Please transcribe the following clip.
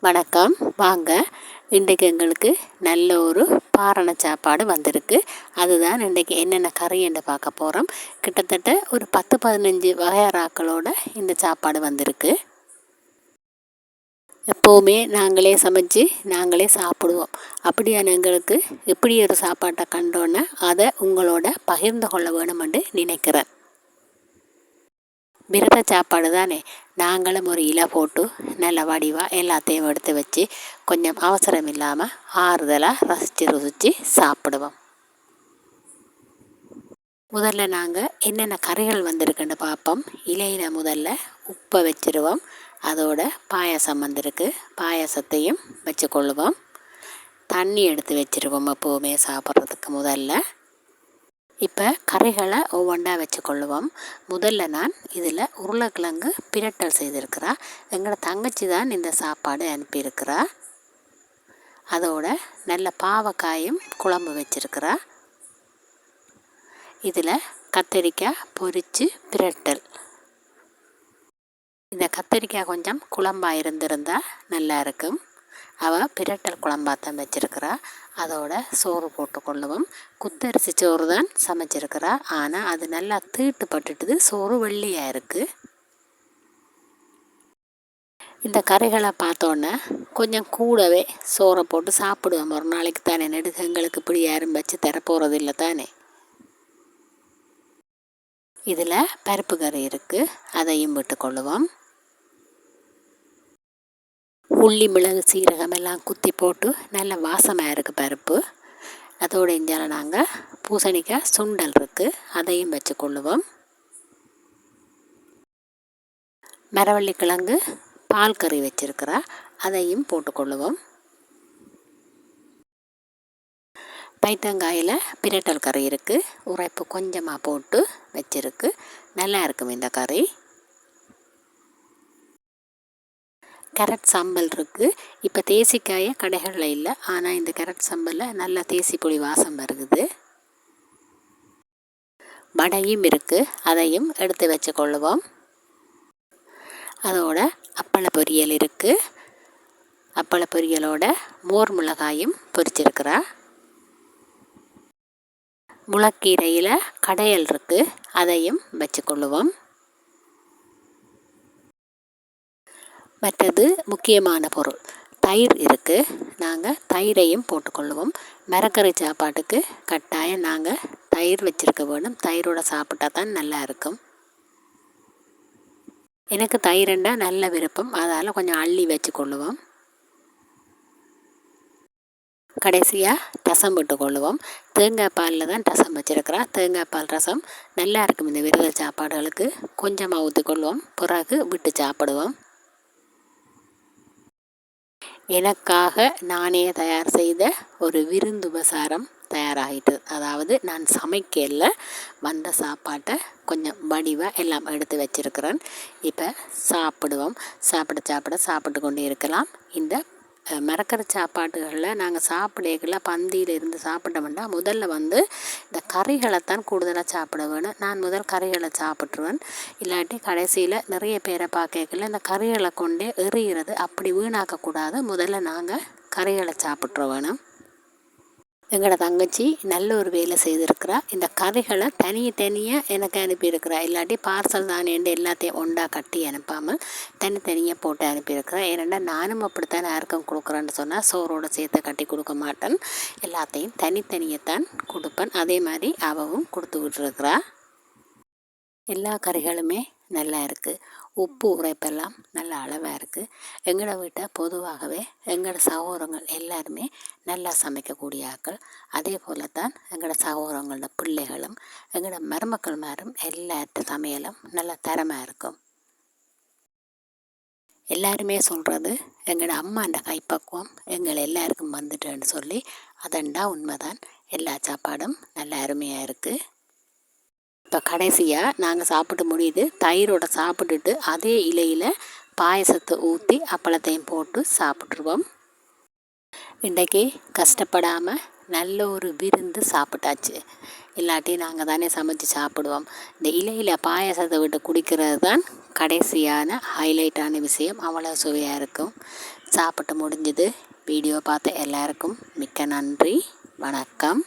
வணக்கம். வாங்க இன்றைக்கு எங்களுக்கு நல்ல ஒரு பாரண சாப்பாடு வந்திருக்கு. அதுதான் இன்றைக்கு என்னென்ன கறி என்று பார்க்க போகிறோம் கிட்டத்தட்ட ஒரு பத்து பதினஞ்சு வகையறாக்களோட இந்த சாப்பாடு வந்திருக்கு. எப்போவுமே நாங்களே சமைச்சு நாங்களே சாப்பிடுவோம். அப்படியான எங்களுக்கு எப்படி ஒரு சாப்பாட்டை கண்டோன்னே அதை உங்களோட பகிர்ந்து கொள்ள வேணுமென்று நினைக்கிறேன். விரத சாப்பாடு தானே. நாங்களும் ஒரு இலை போட்டு நல்ல வடிவாக எல்லாத்தையும் எடுத்து வச்சு கொஞ்சம் அவசரம் இல்லாமல் ஆறுதலாக ரசித்து ருசித்து சாப்பிடுவோம். முதல்ல நாங்கள் என்னென்ன கறிகள் வந்திருக்குன்னு பார்ப்போம் இலையில் முதல்ல உப்பை வச்சுருவோம். அதோட பாயசம் வந்திருக்கு. பாயசத்தையும் வச்சுக்கொள்ளுவோம் தண்ணி எடுத்து வச்சுருவோம் எப்போவுமே சாப்பிட்றதுக்கு முதல்ல. இப்போ கறிகளை ஒவ்வொன்றா வச்சுக்கொள்ளுவோம். முதல்ல நான் இதில் உருளைக்கிழங்கு பிரட்டல் செய்திருக்கிறா. எங்களோட தங்கச்சி தான் இந்த சாப்பாடு அனுப்பியிருக்கிறா. அதோட நல்ல பாவக்காயும் குழம்பு வச்சுருக்கிறா. இதில் கத்தரிக்காய் பொரித்து பிரட்டல். இந்த கத்தரிக்காய் கொஞ்சம் குழம்பாக இருந்திருந்தால் நல்லா இருக்கும். அவள் பிரட்டல் குழம்பாத்தான் வச்சிருக்கிறா. அதோட சோறு போட்டு கொள்ளுவோம் குத்தரிசி சோறு தான் சமைச்சிருக்கிறா. ஆனால் அது நல்லா தீட்டுப்பட்டுட்டுது. சோறு வெள்ளியாக இருக்குது இந்த கறிகளை பார்த்தோன்னே கொஞ்சம் கூடவே சோறை போட்டு சாப்பிடுவோம் ஒரு நாளைக்கு தானே. நெடுகங்களுக்கு இப்படி யாரும் வச்சு தரப்போகிறது இல்லை தானே. இதில் பருப்பு கறி இருக்குது அதையும் விட்டுக்கொள்ளுவோம் உள்ளி மிளகு சீரகம் எல்லாம் குத்தி போட்டு நல்ல வாசமாக இருக்குது பருப்பு. அதோடு இஞ்சால நாங்கள் பூசணிக்காய் சுண்டல் இருக்குது அதையும் வச்சு கொள்ளுவோம். மரவள்ளி கிழங்கு பால் கறி வச்சுருக்கிறா. அதையும் போட்டுக்கொள்ளுவோம் பைத்தங்காயில் பிரட்டல் கறி இருக்குது உரைப்பு கொஞ்சமாக போட்டு வச்சுருக்கு. நல்லா இருக்கும் இந்த கறி. கேரட் சாம்பல் இருக்குது இப்போ தேசிக்காயை கடைகளில் இல்லை. ஆனால் இந்த கேரட் சாம்பலில் நல்லா தேசி புளி வாசம் வருகுது. வடையும் இருக்குது அதையும் எடுத்து வச்சுக்கொள்ளுவோம் அதோட அப்பள பொரியல் இருக்குது அப்பள பொரியலோட மோர் மிளகாயும் பொரிச்சிருக்கிறா. முளக்கீரையில் கடையல் இருக்குது அதையும் வச்சுக்கொள்ளுவோம் மற்றது முக்கியமான பொருள். தயிர் இருக்குது நாங்கள் தயிரையும் போட்டுக்கொள்ளுவோம். மரக்கறி சாப்பாட்டுக்கு கட்டாயம் நாங்கள் தயிர் வச்சுருக்க வேணும். தயிரோட சாப்பிட்டா தான் நல்லா இருக்கும். எனக்கு தயிரண்டா நல்ல விருப்பம். அதால் கொஞ்சம் அள்ளி வச்சு கொள்ளுவோம். கடைசியாக ரசம் போட்டு கொள்ளுவோம். தேங்காய் பாலில் தான் ரசம் வச்சுருக்கிறா. தேங்காய் பால் ரசம் நல்லா இருக்கும். இந்த விரத சாப்பாடுகளுக்கு கொஞ்சமாக ஊற்றி கொள்வோம். பிறகு விட்டு சாப்பிடுவோம். எனக்காக நானே தயார் செய்த ஒரு விருந்துபசாரம் தயாராகிட்டு அதாவது நான் சமைக்கல வந்த சாப்பாட்டை கொஞ்சம் வடிவாக எல்லாம் எடுத்து வச்சுருக்கிறேன். இப்போ சாப்பிடுவோம். சாப்பிட சாப்பிட சாப்பிட்டு கொண்டு இருக்கலாம். இந்த மறக்கிற சாப்பாடுகளில் நாங்கள் சாப்பிடல பந்தியில் இருந்து சாப்பிட்டோம்னா முதல்ல வந்து இந்த கறிகளைத்தான் கூடுதலாக சாப்பிட வேணும். நான் முதல் கறிகளை சாப்பிட்ருவேன் இல்லாட்டி கடைசியில் நிறைய பேரை பார்க்கல இந்த கறிகளை கொண்டே எறிகிறது அப்படி வீணாக்கக்கூடாது. முதல்ல நாங்கள் கறிகளை சாப்பிட்ற வேணும். எங்களோட தங்கச்சி நல்ல ஒரு வேலை செய்திருக்கிறா. இந்த கதைகளை தனியே தனியாக எனக்கு அனுப்பியிருக்கிறா. இல்லாட்டி பார்சல் தானேண்டு எல்லாத்தையும் ஒன்றா கட்டி அனுப்பாமல் தனித்தனியாக போட்டு அனுப்பியிருக்கிறா. ஏனெண்டா நானும் அப்படித்தான் யாருக்கும் கொடுக்குறேன்னு சொன்னால் சோறோடு சேர்த்து கட்டி கொடுக்க மாட்டேன். எல்லாத்தையும் தனித்தனியாக தான் கொடுப்பேன். அதே மாதிரி அவவும் கொடுத்து விட்டுருக்குறா. எல்லா கறிகளுமே நல்லா இருக்குது உப்பு உரைப்பெல்லாம் நல்ல அளவாக இருக்குது எங்களோட வீட்டை பொதுவாகவே எங்களோட சகோதரங்கள் எல்லாருமே நல்லா சமைக்கக்கூடிய ஆக்கள் அதே போல் தான் எங்களோட சகோதரங்களோட பிள்ளைகளும் எங்களோட மருமக்கள் மாரும் எல்லாத்த சமையலும் நல்ல தரமாக இருக்கும். எல்லாருமே சொல்கிறது எங்களோட அம்மாண்ட கைப்பக்குவம் எங்கள் எல்லாருக்கும் வந்துட்டேன்னு சொல்லி அதண்டா உண்மைதான். எல்லா சாப்பாடும் நல்ல அருமையாக இருக்குது இப்போ கடைசியாக நாங்கள் சாப்பிட்டு முடியுது. தயிரோட சாப்பிட்டுட்டு அதே இலையில் பாயசத்தை ஊற்றி அப்பளத்தையும் போட்டு சாப்பிட்ருவோம் இன்றைக்கி கஷ்டப்படாமல் நல்ல ஒரு விருந்து சாப்பிட்டாச்சு. இல்லாட்டி நாங்கள் தானே சமைச்சு சாப்பிடுவோம். இந்த இலையில் பாயசத்தை விட்டு குடிக்கிறது தான் கடைசியான ஹைலைட்டான விஷயம். அவ்வளோ சுவையாக இருக்கும். சாப்பிட்டு முடிஞ்சது. வீடியோ பார்த்த எல்லாருக்கும் மிக்க நன்றி. வணக்கம்.